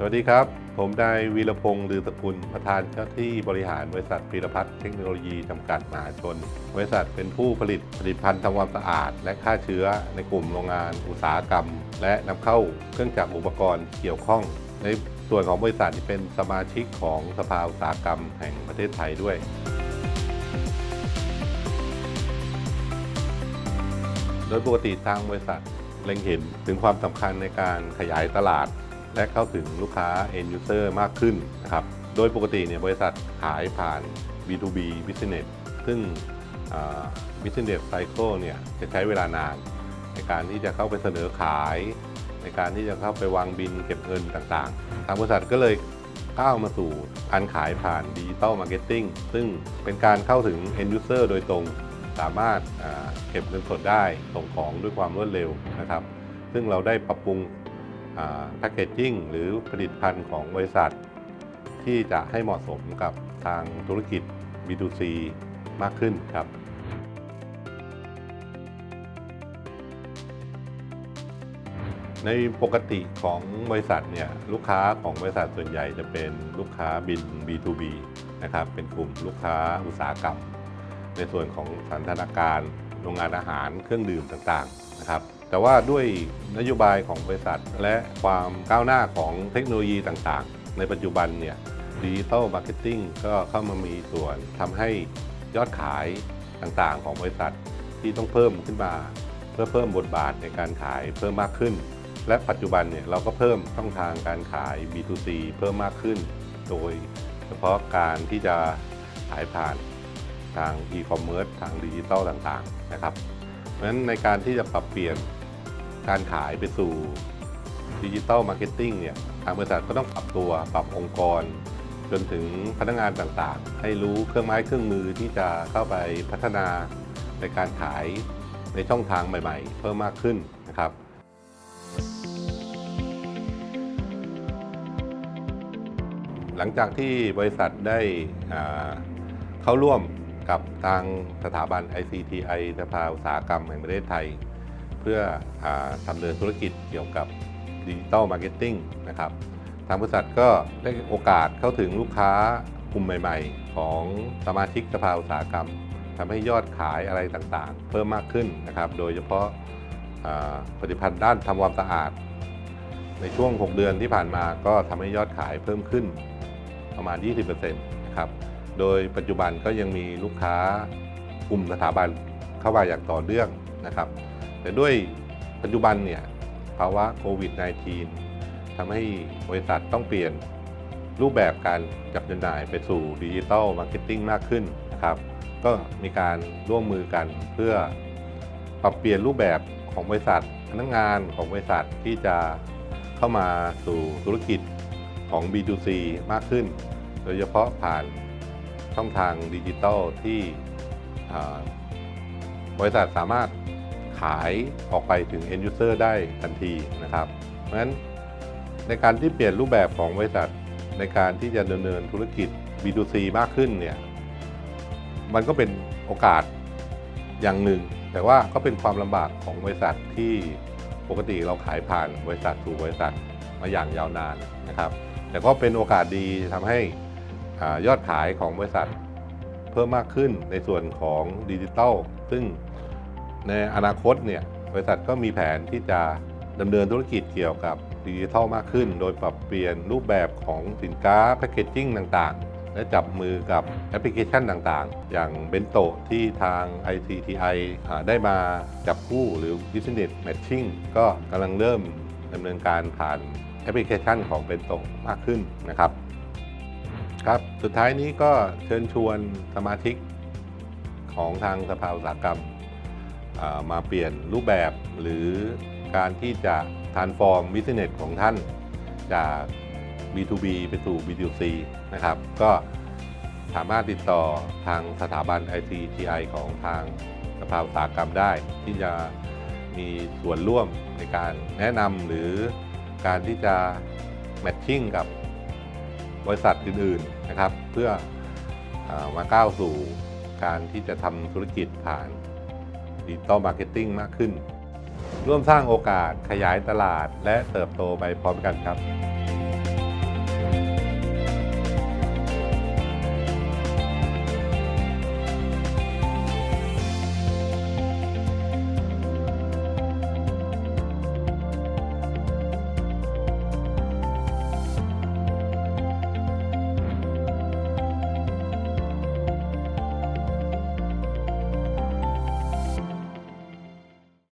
สวัสดีครับ ผมนายวีรพงศ์ลือสกุล ประธานเจ้าที่บริหารบริษัทพีรพัฒน์เทคโนโลยีจำกัดมหาชน บริษัทเป็นผู้ผลิตผลิตภัณฑ์ทำความสะอาด และฆ่าเชื้อในกลุ่มโรงงานอุตสาหกรรม และนำเข้าเครื่องจักรอุปกรณ์เกี่ยวข้อง ในส่วนของบริษัทที่เป็นสมาชิกของสภาอุตสาหกรรมแห่งประเทศไทยด้วยโดยปกติทางบริษัทเล็งเห็นถึงความสำคัญในการขยายตลาด และเข้าถึงลูกค้า end user มากขึ้นนะครับ โดยปกติเนี่ยบริษัทขายผ่าน B2B business ซึ่ง business cycle เนี่ยจะใช้เวลานาน ในการที่จะเข้าไปเสนอขาย ในการที่จะเข้าไปวางบินเก็บเงินต่างๆ ทางบริษัทก็เลยก้าวมาสู่การขายผ่านดิจิ t a ลมาร์เก็ตติ้งซึ่งเป็นการเข้าถึง end user โดยตรงสามารถเก็บเงินสดได้ส่งของด้วยความรวดเร็วนะครับ ซึ่งเราได้ปรับปรุง แพคเกจจิ้งหรือผลิตภัณฑ์ของบริษัท ที่จะให้เหมาะสมกับทางธุรกิจ B2C มากขึ้นครับในปกติของบริษัทเนี่ยลูกค้าของบริษัทส่วนใหญ่จะเป็นลูกค้าบิน B2B นะครับเป็นกลุ่มลูกค้าอุตสาหกรรม ในส่วนของสันทนาการ โรงงานอาหารเครื่องดื่มต่างๆนะครับ แต่ว่าด้วยนโยบายของบริษัท และความก้าวหน้าของเทคโนโลยีต่างๆ ในปัจจุบันเนี่ยดิจิ t a ลมาร์เก็ตติ้งก็เข้ามามีส่วนทำให้ยอดขายต่างๆ ของบริษัทที่ต้องเพิ่มขึ้นมา เพื่อเพิ่มบทบาทในการขายเพิ่มมากขึ้น และปัจจุบันเนี่ยเราก็เพิ่มช่องทางการขาย B2C เพิ่มมากขึ้น โดยเฉพาะการที่จะขายผ่านทาง e-commerce ทางดิจิตอลต่างๆนะครับ เพราะฉะนั้นในการที่จะปรับเปลี่ยนการขายไปสู่ดิจิตอลมาร์เก็ตติ้งเนี่ยทางบริษัทก็ต้องปรับตัวปรับองค์กร จนถึงพนักงานต่างๆ ให้รู้เครื่องไม้เครื่องมือที่จะเข้าไปพัฒนาในการขายในช่องทางใหม่ๆ เพิ่มมากขึ้นนะครับหลังจากที่บริษัทได้เข้าร่วม กับทางสถาบัน ICTI สภาอุตสาหกรรมแห่งประเทศไทย เพื่ออาดำเนินธุรกิจเกี่ยวกับดิจิ t a ลมาร์เก็ตติ้งนะครับทางบริษัทก็ได้โอกาสเข้าถึงลูกค้ากลุ่มใหม่ ๆ ของสมาชิกสภาอุตสาหกรรมทำให้ยอดขายอะไรต่างๆ เพิ่มมากขึ้นนะครับ โดยเฉพาะผลิตภัณฑ์ด้านทำความสะอาด ในช่วง 6 เดือนที่ผ่านมาก็ทำให้ยอดขายเพิ่มขึ้นประมาณ 20%นะครับ โดยปัจจุบันก็ยังมีลูกค้ากลุ่มสถาบันเข้ามาอย่างต่อเนื่องนะครับ แต่ด้วยปัจจุบันเนี่ยภาวะโควิด -19 ทำให้บริษัทต้องเปลี่ยนรูปแบบการจับจำหน่ายไปสู่ดิจิ t a ลมาร์เก็ตติ้งมากขึ้นนะครับ ก็มีการร่วมมือกันเพื่อปรับเปลี่ยนรูปแบบของบริษัทพนักงานของบริษัทที่จะเข้ามาสู่ธุรกิจของ B2C มากขึ้น โดยเฉพาะผ่าน ช่องทางดิจิ t a ลที่บริษัทสามารถขายออกไปถึง end user ได้ทันทีนะครับ เพราะฉะนั้นในการที่เปลี่ยนรูปแบบของบริษัทในการที่จะดำเนินธุรกิจ B2C มากขึ้นเนี่ยมันก็เป็นโอกาสอย่างหนึ่ง แต่ว่าก็เป็นความลำบากของบริษัทที่ปกติเราขายผ่านบริษัทสู่บริษัทมาอย่างยาวนานนะครับ แต่ก็เป็นโอกาสดีทำให้ อยอดขายของบริษัทเพิ่มมากขึ้นในส่วนของดิจิทัลซึ่งในอนาคตเนี่ยบริษัทก็มีแผนที่จะดำเนินธุรกิจเกี่ยวกับดิจิทัลมากขึ้น โดยปรับเปลี่ยนรูปแบบของสินค้าแพคเกจจิ้งต่างๆ และจับมือกับแอปพลิเคชันต่างๆ อย่างเบนโตที่ทาง ICTI ได้มาจับคู่หรือ Business Matching ก็กำลังเริ่มดำเนินการผ่านแอปพลิเคชันของเบนโตมากขึ้นนะครับ ครับ สุดท้ายนี้ก็เชิญชวนสมาชิกของทางสภาอุตสาหกรรม มาเปลี่ยนรูปแบบหรือการที่จะ transform business ของท่านจาก B2B ไปสู่ B2C นะครับ ก็สามารถติดต่อทางสถาบัน ICTI ของทางสภาอุตสาหกรรมได้ ที่จะมีส่วนร่วมในการแนะนำหรือการที่จะแมทชิ่งกับบริษัทอื่น ๆ นะครับ เพื่ออามาก้าวสู่การที่จะทำธุรกิจผ่านดิจิตอลมาร์เก็ตติ้งมากขึ้น ร่วมสร้างโอกาสขยายตลาดและเติบโตไปพร้อมกันครับ